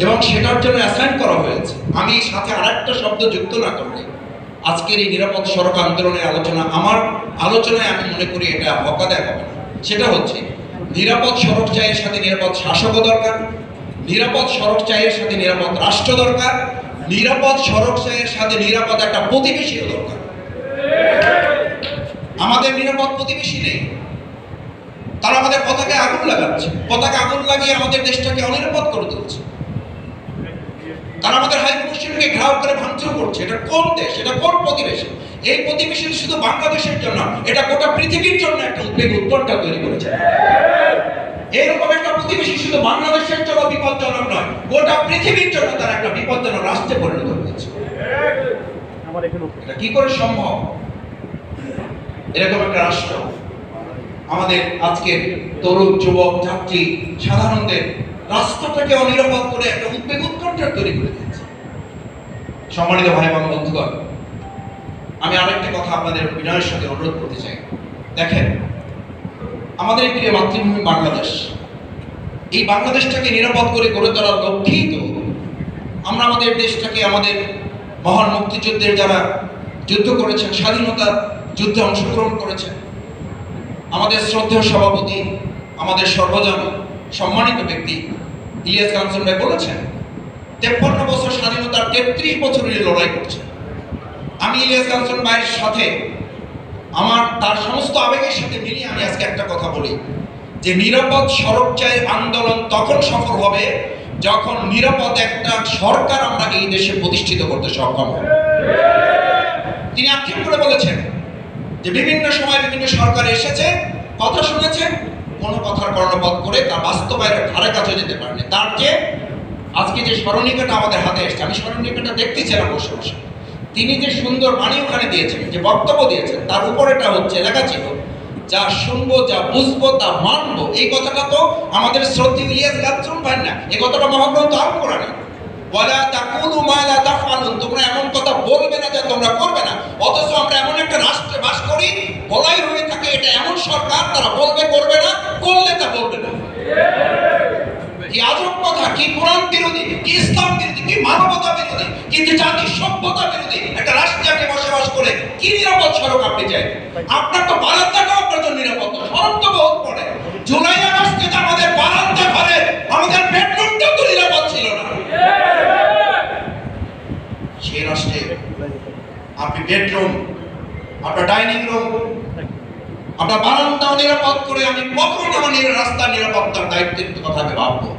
এবং সেটার জন্য অ্যাসাইন করা হয়েছে। আমি সাথে আরেকটা শব্দ যুক্ত না করলে। আজকের এই নিরাপদ সড়ক আন্দোলনের আলোচনা আমার আলোচনায় আমি মনে করি এটা হকাদায় হবে না। সেটা হচ্ছে, নিরাপদ সড়ক চাইয়ের সাথে নিরাপদ শাসকও দরকার, নিরাপদ সড়ক চাইয়ের সাথে নিরাপদ রাষ্ট্র দরকার, নিরাপদ সড়ক চাইয়ের সাথে নিরাপদ একটা প্রতিবেশীও দরকার। আমাদের নিরাপদ প্রতিবেশী নেই। তারা আমাদের পতাকে আগুন লাগাচ্ছে। পতাকা আগুন লাগিয়ে আমাদের দেশটাকে অনিরাপদ করে তুলছে। তারা আমাদের হাই কমিশনকে ঘেরাও করে ভাঙচুর করছে। এটা কোন দেশ? এটা কোন প্রতিবেশী? এই প্রতিবেশী শুধু বাংলাদেশের জন্য এটা গোটা পৃথিবীর জন্য একটা উদ্বেগ উত্তরটা তৈরি করেছে। এরকম একটা প্রতিবেশী শুধু বাংলাদেশের জন্য বিপজ্জনক নয় গোটা পৃথিবীর জন্য তারা একটা বিপজ্জনক রাষ্ট্রে পরিণত হয়েছে। এটা কি করে সম্ভব? এরকম একটা রাষ্ট্র। আমাদের আজকের তরুণ যুবক যাত্রী সাধারণদের রাস্তাটাকে অনিরাপদ করে একটা উদ্বেগ উৎকণ্ঠা তৈরি করে দিয়েছে। সম্মানিত ভাই এবং বন্ধুগণ, আমি আরেকটা কথা আপনাদের বিনয়ের সাথে অনুরোধ করতে চাই। দেখেন, আমাদের প্রিয় মাতৃভূমি বাংলাদেশ, এই বাংলাদেশটাকে নিরাপদ করে গড়ে তোলার লক্ষ্যেই তো আমরা আমাদের দেশটাকে আমাদের মহান মুক্তিযুদ্ধের যারা যুদ্ধ করেছেন স্বাধীনতা যুদ্ধে অংশগ্রহণ করেছেন, আমাদের শ্রদ্ধেয় সভাপতি, আমাদের সর্বজন সম্মানিত ব্যক্তি ইলিয়াস কাঞ্চন ভাই বলেছেন তেপ্পান্ন বছর স্বাধীনতার তেত্রিশ বছরের লড়াই করছে। আমি ইলিয়াস কাঞ্চন ভাইয়ের সাথে আমার তার সমস্ত আবেগের সাথে মিলিয়ে আমি আজকে একটা কথা বলি। যে নিরাপদ সড়ক চাই আন্দোলন তখন সফল হবে যখন নিরাপদ একটা সরকার আমরা এই দেশে প্রতিষ্ঠিত করতে সক্ষম হব। তিনি আক্ষেপ করে বলেছেন যে বিভিন্ন সময় বিভিন্ন সরকার এসেছে, কথা শুনেছেন কোনো কথার কর্ণপাত করে তা বাস্তবায়নের ধারে কাছে যেতে পারেনি। তার যে আজকে যে স্মরণিকাটা আমাদের হাতে এসছে, আমি স্মরণিকাটা দেখতেছিলাম বসে বসে। তিনি যে সুন্দর বাণী ওখানে দিয়েছেন, যে বক্তব্য দিয়েছেন, তার উপরেটা হচ্ছে লেখা ছিল, যা শুনব, যা বুঝব, তা মানবো। এই কথাটা তো আমাদের শ্রদ্ধেয় ইলিয়াস গাছরুন ভাই না, এই কথাটা মহাগ্রন্থ আরম্ভ করা নেই। ওয়ালা তাকুলু মা লা তাফআলুন, তোমরা এমন কথা বলবে না যে তোমরা করবে না, অথচ আমরা এমন একটা রাষ্ট্রে বাস করি, বলাই হয়ে থাকে এটা এমন সরকার, তারা বলবে, করবে না করলে তা বলবে না কি আজব কথা কি কোরআন বিরোধী কি ইসলাম বিরোধী কি মানবতা বিরোধী কিন্তু জাতি সভ্যতা বিরোধী একটা রাষ্ট্রে আপনি বসবাস করে কি নিরাপদ সড়ক আপনি চাই? আপনার তো বারান্দাটাও আপনার জন্য নিরাপদ সড়ক তো বহুত পড়ে। জুলাই আগস্টে আমাদের বারান্দা ঘরে, আমাদের বেডরুমটাও তো নিরাপদ ছিল না। সেই রাষ্ট্রে আপনি বেডরুম, আপনার ডাইনিং রুম, আপনার বারান্দাও নিরাপদ করে আমি কখন আমার রাস্তার নিরাপত্তার দায়িত্বের কথা আমি ভাববো